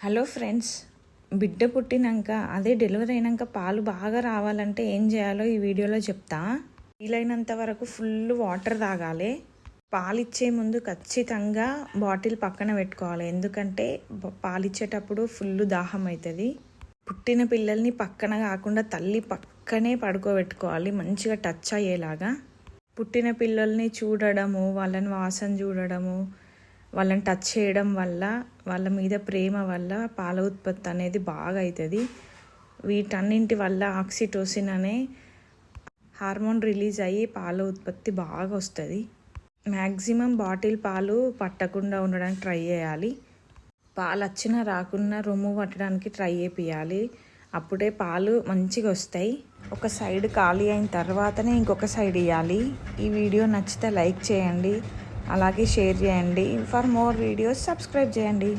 Hello friends బిడ్డ పుట్టినాక అదే డెలివరీ అయినాక పాలు బాగా రావాలంటే ఏం చేయాలో ఈ వీడియోలో చెప్తా. వీలైనంత వరకు ఫుల్ వాటర్ తాగాలి. పాలు ఇచ్చే ముందు ఖచ్చితంగా బాటిల్ పక్కన పెట్టుకోవాలి. ఎందుకంటే పాలిచ్చేటప్పుడు పాలు ఇచ్చేటప్పుడు ఫుల్ దాహం అవుతుంది పుట్టిన పిల్లల్ని పక్కన కాకుండా తల్లి పక్కనే పడుకోబెట్టుకోవాలి. మంచిగా టచ్ అయ్యేలాగా. పుట్టిన పిల్లల్ని చూడడము వాళ్ళని వాసన చూడడము వాళ్ళని టచ్ చేయడం వల్ల వాళ్ళ మీద ప్రేమ వల్ల పాల ఉత్పత్తి అనేది బాగా అవుతుంది వీటన్నింటి వల్ల ఆక్సిటోసిన్ అనే హార్మోన్ రిలీజ్ అయ్యి పాల ఉత్పత్తి బాగా వస్తుంది మ్యాక్సిమం బాటిల్ పాలు పట్టకుండా ఉండడానికి ట్రై చేయాలి. పాలు వచ్చినా రాకున్నా రొమ్ము పట్టడానికి ట్రై చేపియాలి. అప్పుడే పాలు మంచిగా వస్తాయి ఒక సైడ్ ఖాళీ అయిన తర్వాతనే ఇంకొక సైడ్ ఇవ్వాలి ఈ వీడియో నచ్చితే లైక్ చేయండి. అలాగే షేర్ చేయండి. ఫర్ మోర్ వీడియోస్ సబ్స్క్రైబ్ చేయండి.